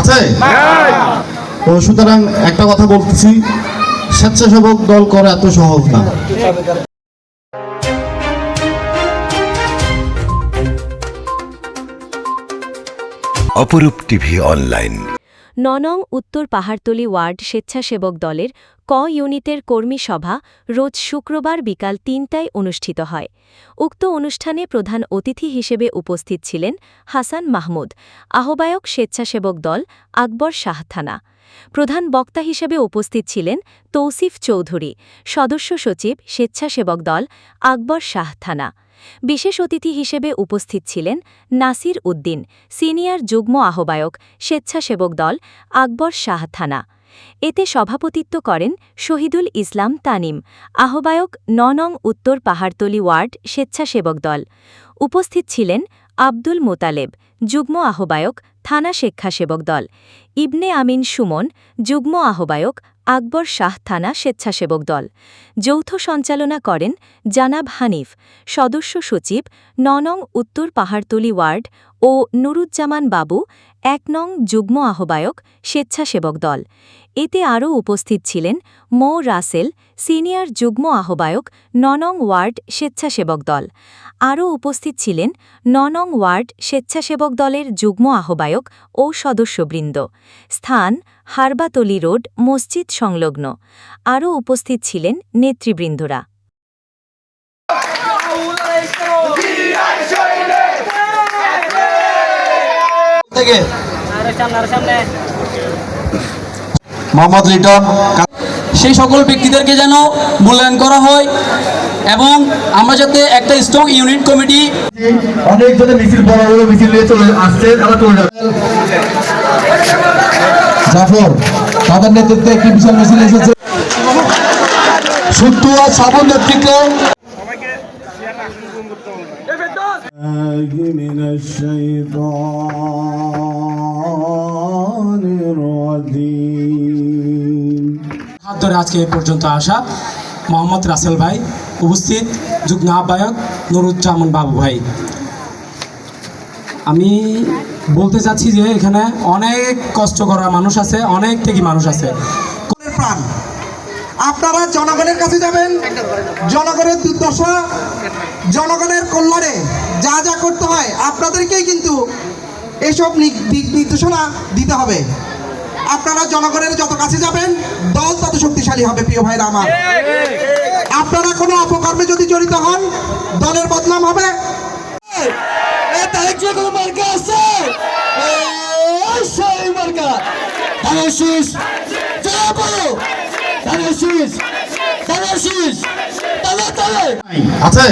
আছে? তো সুতরাং একটা কথা বলতেছি স্বেচ্ছাসেবক দল করা এত সহজ না। অপরূপ টিভি অনলাইন। ননং উত্তর পাহাড়তলি ওয়ার্ড স্বেচ্ছাসেবক দলের ক ইউনিটের কর্মী সভা রোজ শুক্রবার বিকাল তিনটায় অনুষ্ঠিত হয়। উক্ত অনুষ্ঠানে প্রধান অতিথি হিসেবে উপস্থিত ছিলেন হাসান মাহমুদ, আহ্বায়ক স্বেচ্ছাসেবক দল আকবর শাহ থানা। প্রধান বক্তা হিসেবে উপস্থিত ছিলেন তৌসিফ চৌধুরী, সদস্য সচিব স্বেচ্ছাসেবক দল আকবর শাহ থানা। বিশেষ অতিথি হিসেবে উপস্থিত ছিলেন নাসির উদ্দিন, সিনিয়র যুগ্ম আহ্বায়ক স্বেচ্ছাসেবক দল আকবর শাহ থানা। এতে সভাপতিত্ব করেন শহীদুল ইসলাম তানিম, আহ্বায়ক ননং উত্তর পাহাড়তলি ওয়ার্ড স্বেচ্ছাসেবক দল। উপস্থিত ছিলেন আব্দুল মোতালেব, যুগ্ম আহ্বায়ক থানা স্বেচ্ছাসেবক দল। ইবনে আমিন সুমন, যুগ্ম আহ্বায়ক আকবর শাহ থানা স্বেচ্ছাসেবক দল। যৌথ সঞ্চালনা করেন জানাব হানিফ, সদস্য সচিব ননং উত্তর পাহাড়তলি ওয়ার্ড ও নুরুজ্জামান বাবু এক নং যুগ্ম আহ্বায়ক স্বেচ্ছাসেবক দল। এতে আরও উপস্থিত ছিলেন মো. রাসেল, সিনিয়র যুগ্ম আহ্বায়ক ননং ওয়ার্ড স্বেচ্ছাসেবক দল। আরও উপস্থিত ছিলেন ননং ওয়ার্ড স্বেচ্ছাসেবক দলের যুগ্ম আহ্বায়ক ও সদস্যবৃন্দ। স্থান হারবাতলি রোড, মসজিদ সংলগ্ন। আরও উপস্থিত ছিলেন নেতৃবৃন্দরা। থেকে। মোহাম্মদ লিটন সেই সকল ব্যক্তিদেরকে যেন মূল্যায়ন করা হয় এবং আমরা যাতে একটা স্ট্রং ইউনিট কমিটি অনেক জনে মিছিল বড় বড় মিছিল নিয়ে চলে আসছে আবার চলে যাবে। জাফর তাদের নেতৃত্বে কি বিশাল মিছিল এসেছে। সুট্টু আর নেতৃত্বে من الشيطان الرجيم হাত ধরে আজকে এই পর্যন্ত আসা মোহাম্মদ রাসেল ভাই উপস্থিত যুগ্ম আহ্বায়ক নুরুজ্জামান বাবু ভাই আমি বলতে চাচ্ছি যে এখানে অনেক কষ্ট করা মানুষ আছে অনেক থেকে মানুষ আছে জনগণের প্রাণ আপনারা জনগণের কাছে যাবেন জনগণের দুর্দশা, জনগণের কল্যাণে যা যা করতে হয়, আপনাদেরকেই কিন্তু এসব দিক নির্দেশনা দিতে হবে। আপনারা জনগণের যত কাছে যাবেন, দল তত শক্তিশালী হবে, প্রিয় ভাইরা আমার। আপনারা কোনো অপকর্মে যদি জড়িত হন, দলের বদনাম হবে। ধানের শীষ। ধানের শীষ। আছে?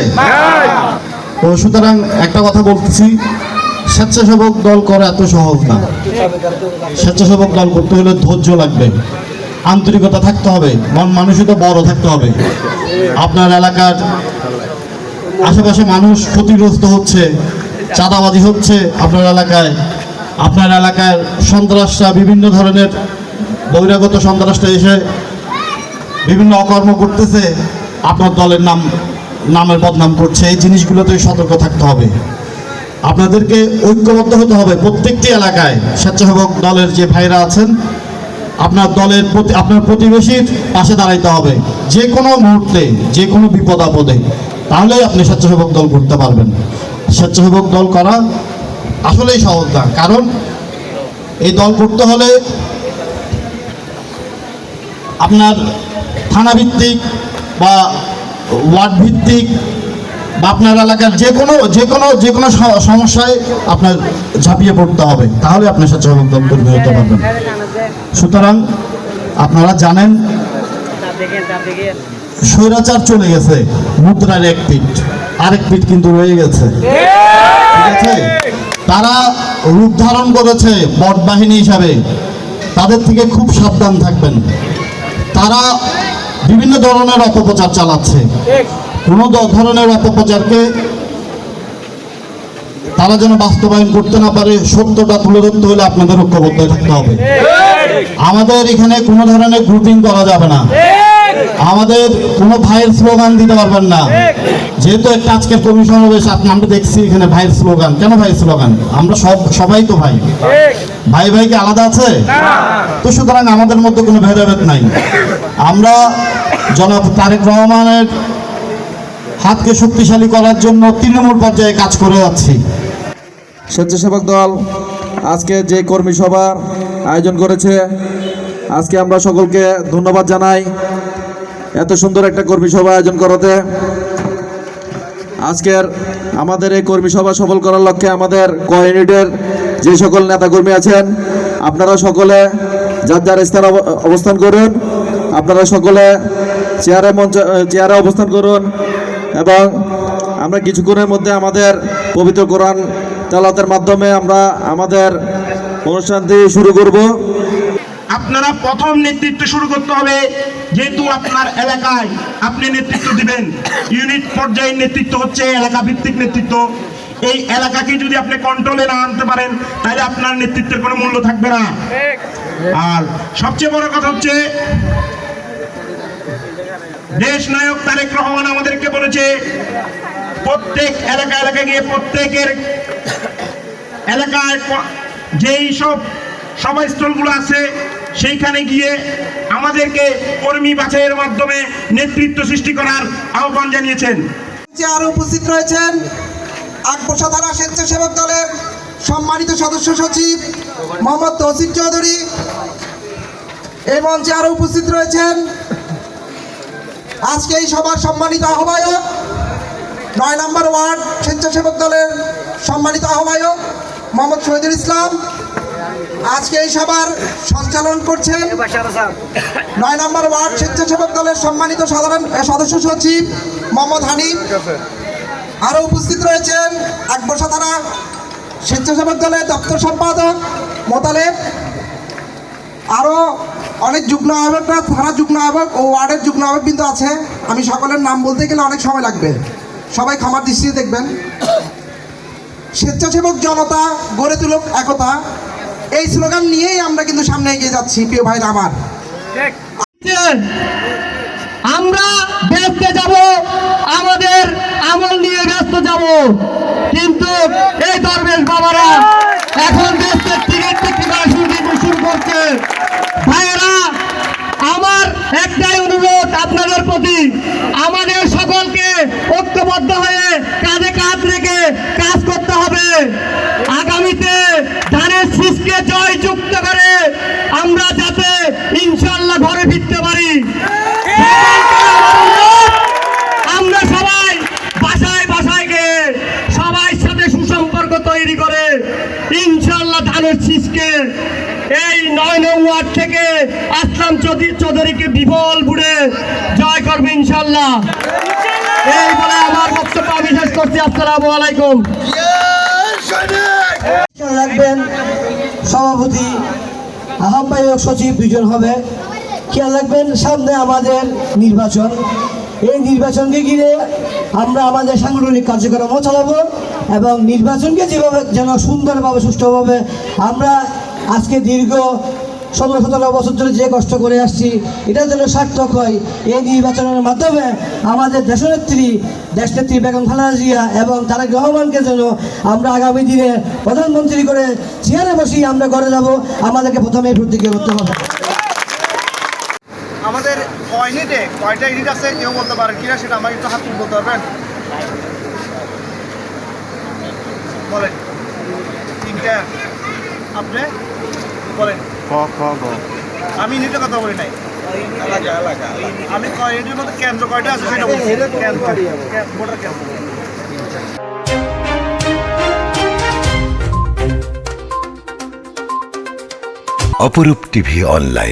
তো সুতরাং একটা কথা বলতেছি স্বেচ্ছাসেবক দল করা এত সহজ না। স্বেচ্ছাসেবক দল করতে হলে ধৈর্য লাগবে। আন্তরিকতা থাকতে হবে মন মানুষই তো বড় থাকতে হবে। আপনার এলাকার আশেপাশে মানুষ ক্ষতিগ্রস্ত হচ্ছে চাঁদাবাজি হচ্ছে আপনার এলাকায়। আপনার এলাকার সন্ত্রাসরা বিভিন্ন ধরনের বহিরাগত সন্ত্রাসটা এসে বিভিন্ন অকর্ম করতেছে। আপনার দলের নাম, নামের বদনাম করছে, এই জিনিসগুলোতে সতর্ক থাকতে হবে। আপনাদেরকে ঐক্যবদ্ধ হতে হবে প্রত্যেকটি এলাকায়। স্বেচ্ছাসেবক দলের যে ভাইরা আছেন, আপনার দলের প্রতি আপনার প্রতিবেশীর পাশে দাঁড়াইতে হবে। যে কোনো মুহূর্তে, যে কোনো বিপদ আপদে, তাহলেই আপনি স্বেচ্ছাসেবক দল করতে পারবেন। স্বেচ্ছাসেবক দল করা আসলেই সহজ না। কারণ, এই দল করতে হলে আপনার থানা ভিত্তিক বা ওয়ার্ড ভিত্তিক বা আপনার এলাকার যে কোনো যে কোনো যে কোনো সমস্যায় আপনার ঝাঁপিয়ে পড়তে হবে। তাহলে আপনি স্বেচ্ছাসেবক দল কর্মী হতে পারবেন। সুতরাং আপনারা জানেন, স্বৈরাচার চলে গেছে, মুদ্রার এক পিঠ। আরেক পিঠ কিন্তু রয়ে গেছে। ঠিক আছে? তারা রূপ ধারণ করেছে বট বাহিনী হিসাবে। তাদের থেকে খুব সাবধান থাকবেন। তারা বিভিন্ন ধরনের অপপ্রচার চালাচ্ছে। কোনো ধরনের অপপ্রচারকে তারা যেন বাস্তবায়ন করতে না পারে, সত্যটা তুলে ধরতে হলে আপনাদের ঐক্যবদ্ধ থাকতে হবে। আমাদের এখানে কোনো ধরনের গ্রুপিং করা যাবে না। আমাদের কোনো ভাইয়ের স্লোগান দিতে পারবেন না। যেহেতু একটা আজকের কর্মী সমাবেশ আমরা দেখছি এখানে ভাইয়ের স্লোগান। কেন ভাইয়ের স্লোগান? আমরা সব সবাই তো ভাই। ভাই ভাই কি আলাদা আছে? তো সুতরাং আমাদের মধ্যে কোনো ভেদাভেদ নাই। আমরা জনাব তারেক রহমানের হাতকে শক্তিশালী করার জন্য তৃণমূল পর্যায়ে কাজ করে যাচ্ছি। স্বেচ্ছাসেবক দল, আজকে যে কর্মী সভার আয়োজন করেছে, আজকে আমরা সকলকে ধন্যবাদ জানাই এত সুন্দর একটা কর্মী সভা আয়োজন করাতে। আজকের আমাদের এই কর্মী সভা সফল করার লক্ষ্যে আমাদের কমিউনিটির যে সকল নেতাকর্মী আছেন, আপনারা সকলে যার যার স্থানে অব- অবস্থান করুন, আপনারা সকলে চেয়ারে মঞ্চ, চেয়ারে অবস্থান করুন এবং আমরা কিছুক্ষণের মধ্যে আমাদের পবিত্র কোরআন তেলাতের মাধ্যমে আমরা আমাদের অনুষ্ঠানটি শুরু করব। আপনারা প্রথম নেতৃত্ব শুরু করতে হবে, যেহেতু আপনার এলাকায় আপনি নেতৃত্ব দিবেন। ইউনিট পর্যায়ের নেতৃত্ব হচ্ছে এলাকা ভিত্তিক নেতৃত্ব। এই এলাকাকে যদি আপনি কন্ট্রোলে না আনতে পারেন, তাহলে আপনার নেতৃত্বের কোনো মূল্য থাকবে না। আর সবচেয়ে বড় কথা হচ্ছে, দেশ নায়ক তারেক রহমান আমাদেরকে বলেছে, প্রত্যেক এলাকা এলাকা গিয়ে প্রত্যেকের এলাকায় যেই সব সভাস্থলগুলো আছে, সেইখানে গিয়ে আমাদেরকে কর্মী বাছাইয়ের মাধ্যমে নেতৃত্ব সৃষ্টি করার আহ্বান জানিয়েছেন। আরও উপস্থিত রয়েছেন আকবসা স্বেচ্ছাসেবক দলের সম্মানিত সদস্য সচিব মোহাম্মদ তৌসিফ চৌধুরী এই মঞ্চে আরও উপস্থিত রয়েছেন আজকে এই সভার সম্মানিত আহ্বায়ক, নয় নম্বর ওয়ার্ড স্বেচ্ছাসেবক দলের সম্মানিত আহ্বায়ক মোহাম্মদ শহীদুল ইসলাম, আজকে এই সভার সঞ্চালন করছেন নয় নম্বর ওয়ার্ড স্বেচ্ছাসেবক দলের সম্মানিত সাধারণ সদস্য সচিব মোহাম্মদ হানিফ। আরও উপস্থিত রয়েছেন আকবর্ষা থানা স্বেচ্ছাসেবক দলের দপ্তর সম্পাদক মোতালেব। আরও অনেক যুগ্ম আহ্বায়করা থানা যুগ্ম আহ্বায়ক ও ওয়ার্ডের যুগ্ম আহ্বায়ক কিন্তু আছে। আমি সকলের নাম বলতে গেলে অনেক সময় লাগবে। সবাই খামার দৃষ্টিতে দেখবেন। স্বেচ্ছাসেবক জনতা, গড়ে তুলক একতা। এই স্লোগান নিয়েই আমরা কিন্তু সামনে এগিয়ে যাচ্ছি, প্রিয় ভাইরা আমার। আমরা ব্যস্ত যাব, আমাদের আমল নিয়ে ব্যস্ত যাব। কিন্তু এই দরবেশ বাবারা এখন দেশের টিকিট বিক্রি করা শুরু করছে। ভাইয়েরা, আমার একটাই অনুরোধ আপনাদের প্রতি। আমাদের সকলকে ঐক্যবদ্ধ হয়ে কাঁধে কাঁধ রেখে কাজ করতে হবে আগামীতে ধানের শীষকে জয়যুক্ত করে আমরা যাতে ইনশাল্লাহ ঘরে ফিরতে পারি। আমরা সবাই বাসায় বাসায় গিয়ে সবাই সাথে সুসম্পর্ক তৈরি করে ইনশাল্লাহ ধানের শীষকে এই নয় নং ওয়ার্ড থেকে আসলাম চৌধুরী চৌধুরীকে বিফল বুড়ে। জয় করবে ইনশাল্লাহ এই বলে আমার বক্তব্য আমি শেষ করছি। আসসালামু আলাইকুম। রাখবেন সভাপতি, আহ্বায়ক সচিব দুজন হবে। খেয়াল রাখবেন, সামনে আমাদের নির্বাচন। এই নির্বাচনকে ঘিরে আমরা আমাদের সাংগঠনিক কার্যক্রমও চালাবো এবং নির্বাচনকে যেভাবে যেন সুন্দরভাবে, সুষ্ঠুভাবে আমরা আজকে দীর্ঘ সতেরো বছর ধরে যে কষ্ট করে আসছি এটা যেন সার্থক হয়। এই নির্বাচনের মাধ্যমে আমাদের দেশনেত্রী দেশনেত্রী বেগম খালেদা জিয়া এবং তারেক রহমানকে যেন আমরা আগামী দিনে প্রধানমন্ত্রী করে চেয়ারে বসেই আমরা ঘরে যাব, আমাদেরকে প্রথমে প্রতিজ্ঞা করতে হবে। আমাদের কয় কয়টা ইউনিট আছে কেউ বলতে পারেন কিনা সেটা আমাকে একটু হাত বলতে পারবেন? বলেন। তিনটা। আপনি? বলেন। আমি নিজে কথা বলি নাই। আমি কয় ইউনিটের মধ্যে কেন্দ্র কয়টা আছে সেটা বলছি। কেন্দ্র ভোটার কেন্দ্র। অপরূপ টিভি অনলাইন।